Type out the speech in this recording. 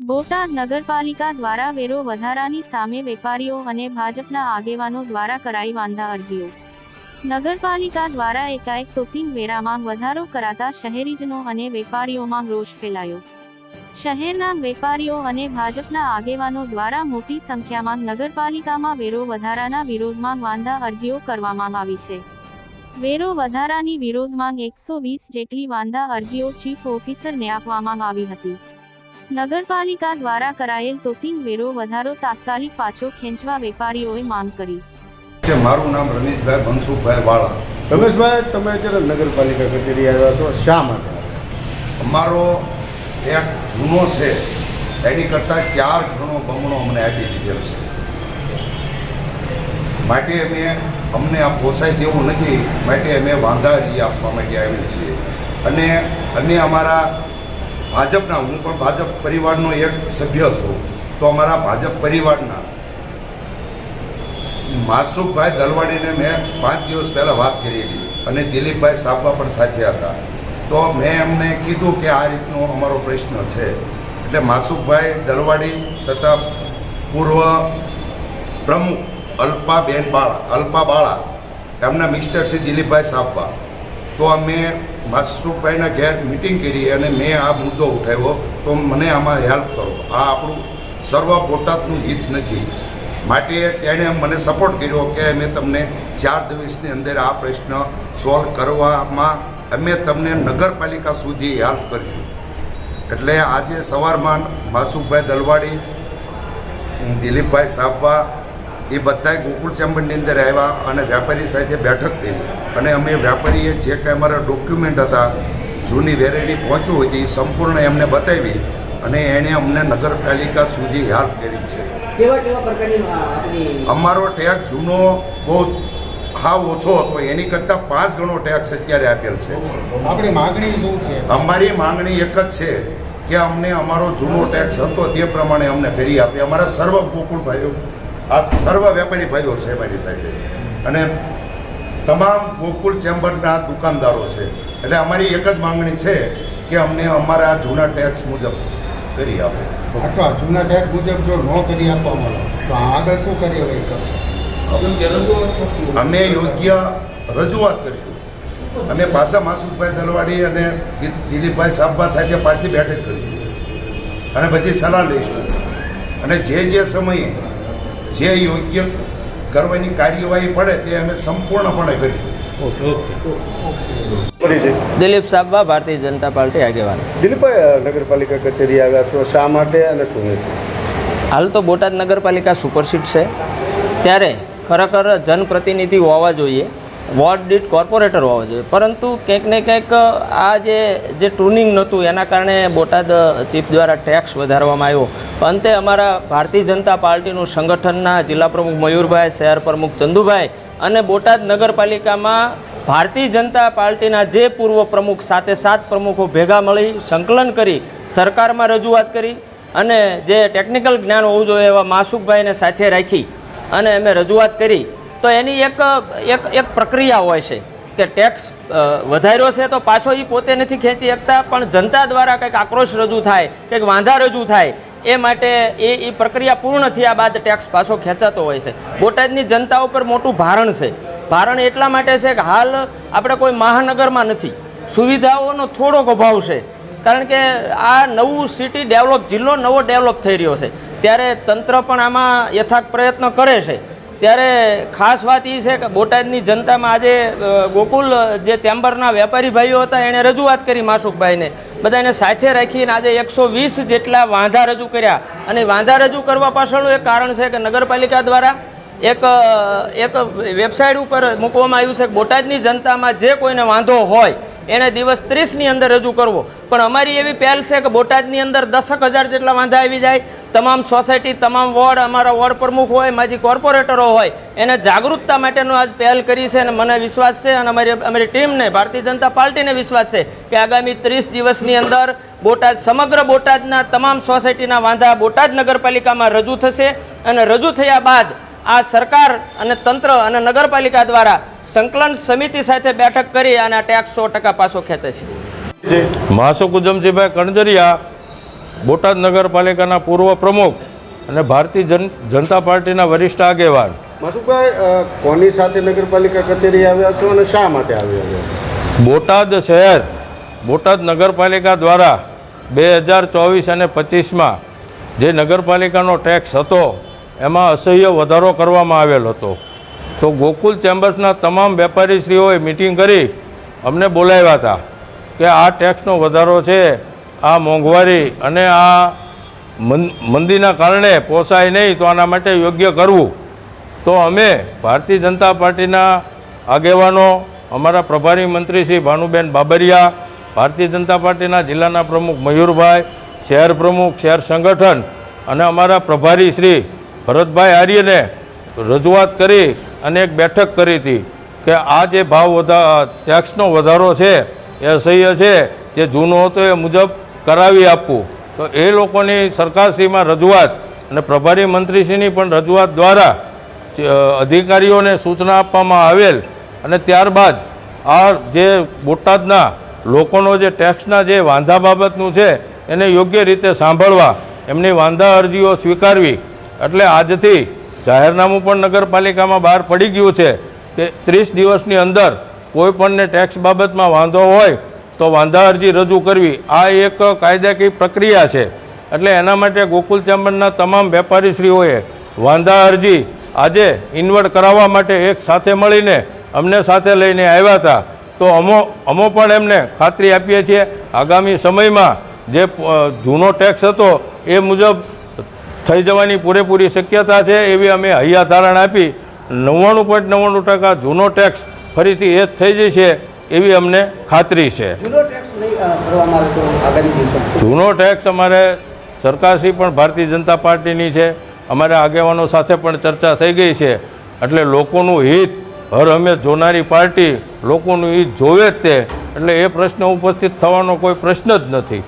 બોટાદ નગરપાલિકા દ્વારા વેરો વધારાની સામે વેપારીઓ અને ભાજપના આગેવાનો દ્વારા કરાઈ વાંધા અરજીઓ. નગરપાલિકા દ્વારા એકાએક તોતિંગ વેરામાં વધારો કરાતા શહેરીજનો અને વેપારીઓમાં રોષ ફેલાયો. શહેરના વેપારીઓ અને ભાજપના આગેવાનો દ્વારા મોટી સંખ્યામાં નગરપાલિકામાં વેરો વધારાના વિરોધમાં વાંધા અરજીઓ કરવામાં આવી છે. વેરો વધારાની વિરોધમાં એકસો વીસ જેટલી વાંધા અરજીઓ ચીફ ઓફિસરને આપવામાં આવી હતી. નગરપાલિકા દ્વારા કરાયેલ તોતિંગ વેરો વધારો તાત્કાલિક પાછો ખેંચવા વેપારીઓએ માંગ કરી. કે મારું નામ રમેશભાઈ મનસુખભાઈ વાળા. રમેશભાઈ તમે અત્યારે નગરપાલિકા કચેરી આવ્યા છો શા માટે? અમારો એક જૂનો છે એની કરતાં ચાર ઘણો બમણો અમને આપી દીધેલ છે. માટે અમે અમને આ પોસાય તેવું નથી માટે અમે વાંધા આપવા માટે આવેલ છીએ. અને અમે અમારા ભાજપના, હું પણ ભાજપ પરિવારનો એક સભ્ય છું, તો અમારા ભાજપ પરિવારના માસુકભાઈ દલવાડીને મેં પાંચ દિવસ પહેલાં વાત કરી હતી અને દિલીપભાઈ સાબવા પણ સાથે હતા. તો મેં એમને કીધું કે આ રીતનો અમારો પ્રશ્ન છે. એટલે માસુકભાઈ દલવાડી તથા પૂર્વ પ્રમુખ અલ્પાબેન બાળા, અલ્પા બાળા, એમના મિસ્ટર શ્રી દિલીપભાઈ સાબા તો અમે માસુકભાઈના ઘેર મિટિંગ કરી અને મેં આ મુદ્દો ઉઠાવ્યો. તો મને આમાં હેલ્પ કરો. આ આપણું સર્વ બોટાદનું હિત નથી. માટે તેણે મને સપોર્ટ કર્યો કે અમે તમને ચાર દિવસની અંદર આ પ્રશ્ન સોલ્વ કરવામાં અમે તમને નગરપાલિકા સુધી હેલ્પ કરીશું. એટલે આજે સવારમાં માસુકભાઈ દલવાડી, દિલીપભાઈ સાબવા એ બધાય ગોકુળ ચેમ્બરની અંદર આવ્યા અને વેપારી સાથે બેઠક કરી. અને અમે વેપારીએ જે કંઈ અમારા ડોક્યુમેન્ટ હતા જૂની વેરાયટી પહોંચવું હતી એ સંપૂર્ણ એમને બતાવી અને એણે અમને નગરપાલિકા સુધી હેલ્પ કરી છે. કેવા કેવા પ્રકારની આ આપણી અમારો ટેક્સ જૂનો બહુ હાવ ઓછો હતો. એની કરતાં પાંચ ગણો ટેક્સ અત્યારે આપેલ છે. આપણી માગણી શું છે? અમારી માંગણી એક જ છે કે અમને અમારો જૂનો ટેક્સ હતો તે પ્રમાણે અમને ફેરી આપે. અમારા સર્વ ગોકુળ ભાઈઓ આ સર્વ વેપારી ભાઈઓ છે મારી સાઈડે અને તમામ ગોકુલ ચેમ્બરના દુકાનદારો છે. એટલે અમારી એક જ માંગણી છે કે અમને અમારા જૂના ટેક્સ મુજબ કરી આપે. અથવા જૂના ટેક્સ મુજબ જો ન કરી આપવામાં આવે તો આગળ શું કાર્યવાહી કરશે? અમે યોગ્ય રજૂઆત કરીશું. અમે પાછા માસુકભાઈ દલવાડી અને દિલીપભાઈ સાબા સાથે પાછી બેઠક કરીશું. અને પછી સલાહ લઈશું. અને જે જે સમયે જે યોગ્ય કરવાની કાર્યવાહી પડે તે અમે સંપૂર્ણપણે કરીશું. દિલીપ સાબા ભારતીય જનતા પાર્ટી આગેવાન. દિલીપભાઈ નગરપાલિકા કચેરી આવ્યા છો શા માટે અને શું હાલ તો બોટાદ નગરપાલિકા સુપરસીટ છે. ત્યારે ખરેખર જનપ્રતિનિધિ હોવા જોઈએ વોર્ડ દીઠ કોર્પોરેટર હોવા જોઈએ. પરંતુ કંઈક ને કંઈક આ જે જે ટ્રુનિંગ નહોતું એના કારણે બોટાદ ચીફ દ્વારા ટેક્સ વધારવામાં આવ્યો. અંતે અમારા ભારતીય જનતા પાર્ટીનું સંગઠનના જિલ્લા પ્રમુખ મયુરભાઈ, શહેર પ્રમુખ ચંદુભાઈ અને બોટાદ નગરપાલિકામાં ભારતીય જનતા પાર્ટીના જે પૂર્વ પ્રમુખ સાથે સાત પ્રમુખો ભેગા મળી સંકલન કરી, સરકારમાં રજૂઆત કરી અને જે ટેકનિકલ જ્ઞાન હોવું જોઈએ એવા માસુકભાઈને સાથે રાખી અને અમે રજૂઆત કરી. તો એની એક એક એક પ્રક્રિયા હોય છે કે ટેક્સ વધાર્યો છે તો પાછો એ પોતે નથી ખેંચી શકતા, પણ જનતા દ્વારા કંઈક આક્રોશ રજૂ થાય, કંઈક વાંધા રજૂ થાય એ માટે એ એ પ્રક્રિયા પૂર્ણ થયા બાદ ટેક્સ પાછો ખેંચાતો હોય છે. બોટાદની જનતા ઉપર મોટું ભારણ છે. ભારણ એટલા માટે છે કે હાલ આપણે કોઈ મહાનગરમાં નથી. સુવિધાઓનો થોડોક અભાવ છે. કારણ કે આ નવું સિટી ડેવલપ જિલ્લો નવો ડેવલપ થઈ રહ્યો છે. ત્યારે તંત્ર પણ આમાં યથાર્થ પ્રયત્ન કરે છે. ત્યારે ખાસ વાત એ છે કે બોટાદની જનતામાં આજે ગોકુલ જે ચેમ્બરના વેપારી ભાઈઓ હતા, એણે રજૂઆત કરી માસુકભાઈને બધાને સાથે રાખીને આજે એકસો વીસ જેટલા વાંધા રજૂ કર્યા. અને વાંધા રજૂ કરવા પાછળનું એક કારણ છે કે નગરપાલિકા દ્વારા એક એક વેબસાઇટ ઉપર મૂકવામાં આવ્યું છે બોટાદની જનતામાં જે કોઈને વાંધો હોય, એને દિવસ ત્રીસની અંદર રજૂ કરવો. પણ અમારી એવી પહેલ છે કે બોટાદની અંદર દસક હજાર જેટલા વાંધા આવી જાય તમામ સોસાયટી, તમામ વોર્ડ, અમારા વોર્ડ પ્રમુખ હોય, માજી કોર્પોરેટરો હોય, એને જાગૃતતા માટેનું આજ પહેલ કરી છે અને મને વિશ્વાસ છે અને અમારી અમારી ટીમને, ભારતીય જનતા પાર્ટીને વિશ્વાસ છે કે આગામી ત્રીસ દિવસની અંદર બોટાદ, સમગ્ર બોટાદના તમામ સોસાયટીના વાંધા બોટાદ નગરપાલિકામાં રજૂ થશે અને રજૂ થયા બાદ આ સરકાર અને તંત્ર અને નગરપાલિકા દ્વારા સંકલન સમિતિ સાથે બેઠક કરી અને ટેક્સ સો ટકા પાછો ખેંચે છે. મહાસુ માસુક ઉજમજીભાઈ કણજરિયા બોટાદ નગરપાલિકાના પૂર્વ પ્રમુખ અને ભારતીય જન જનતા પાર્ટીના વરિષ્ઠ આગેવાન. માસુભાઈ કોની સાથે નગરપાલિકા કચેરી આવ્યા છો અને શા માટે આવ્યા છો? બોટાદ શહેર બોટાદ નગરપાલિકા દ્વારા બે હજાર ચોવીસ અને પચીસમાં જે નગરપાલિકાનો ટેક્સ હતો એમાં અસહ્ય વધારો કરવામાં આવેલ હતો. તો ગોકુલ ચેમ્બર્સના તમામ વેપારીશ્રીઓએ મિટિંગ કરી અમને બોલાવ્યા હતા કે આ ટેક્સનો વધારો છે આ મોંઘવારી અને આ મંદીના કારણે પોસાય નહીં તો આના માટે યોગ્ય કરવું. તો અમે ભારતીય જનતા પાર્ટીના આગેવાનો, અમારા પ્રભારી મંત્રી શ્રી ભાનુબેન બાબરિયા, ભારતીય જનતા પાર્ટીના જિલ્લાના પ્રમુખ મયુરભાઈ, શહેર પ્રમુખ, શહેર સંગઠન અને અમારા પ્રભારી શ્રી ભરતભાઈ આર્યને રજૂઆત કરી અને એક બેઠક કરી હતી કે આ જે ભાવ વધા ટેક્સનો વધારો છે, એ અસહ્ય છે, જે જૂનો હતો એ મુજબ કરાવી આપવું. તો એ લોકોની સરકારશ્રીમાં રજૂઆત અને પ્રભારી મંત્રીશ્રીની પણ રજૂઆત દ્વારા અધિકારીઓને સૂચના આપવામાં આવેલ અને ત્યારબાદ આ જે બોટાદના લોકોનો જે ટેક્સના જે વાંધા બાબતનું છે એને યોગ્ય રીતે સાંભળવા એમની વાંધા અરજીઓ સ્વીકારવી. એટલે આજથી જાહેરનામું પણ નગરપાલિકામાં બહાર પડી ગયું છે કે ત્રીસ દિવસની અંદર કોઈપણને ટેક્સ બાબતમાં વાંધો હોય તો વાંધા અરજી રજૂ કરવી. આ એક કાયદાકીય પ્રક્રિયા છે. એટલે એના માટે ગોકુલ ચેમ્બરના તમામ વેપારીશ્રીઓએ વાંધા અરજી આજે ઇન્વર્ટ કરાવવા માટે એક સાથે મળીને અમને સાથે લઈને આવ્યા હતા. તો અમો અમો પણ એમને ખાતરી આપીએ છીએ. આગામી સમયમાં જે જૂનો ટેક્સ હતો એ મુજબ થઈ જવાની પૂરેપૂરી શક્યતા છે એવી અમે હૈયા ધારણ આપી. નવ્વાણું પોઈન્ટ નવ્વાણું ટકા જૂનો ટેક્સ ફરીથી એ જ થઈ જશે. એવી અમને ખાતરી છે. જૂનો ટેક્સ અમારે સરકારશ્રી પણ ભારતીય જનતા પાર્ટીની છે. અમારા આગેવાનો સાથે પણ ચર્ચા થઈ ગઈ છે. એટલે લોકોનું હિત હર હંમેશ જોનારી પાર્ટી લોકોનું હિત જોવે જ તે. એટલે એ પ્રશ્ન ઉપસ્થિત થવાનો કોઈ પ્રશ્ન જ નથી.